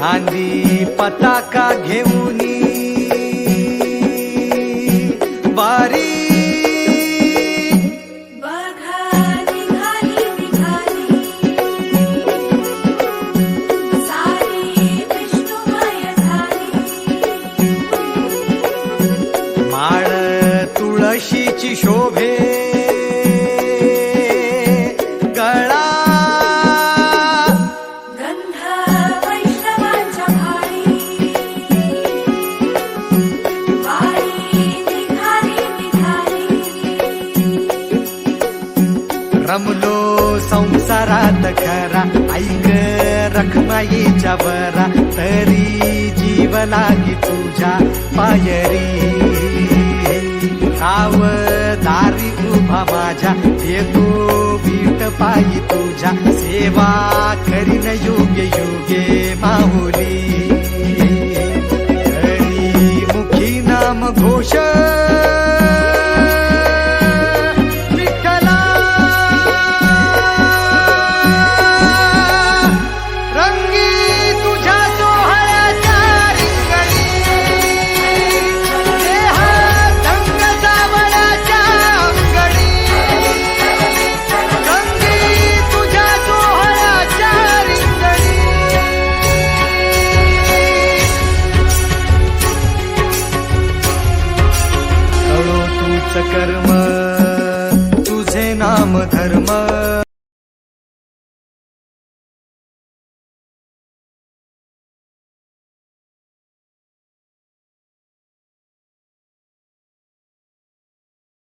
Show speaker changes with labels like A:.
A: खांदी पताका घेऊनी वारी. माळ तुळशीची शोभे. रमलो संसारात खरा. ऐक रखमाईच्या बरा तरी जीव लागी तुझ्या पायरी. राव दारी उभा माझ्या. येतो बीट पायी तुझ्या. सेवा करीन योग्य योगे माहुली. मुखी नाम घोष कर्म तुझे नाम धर्म.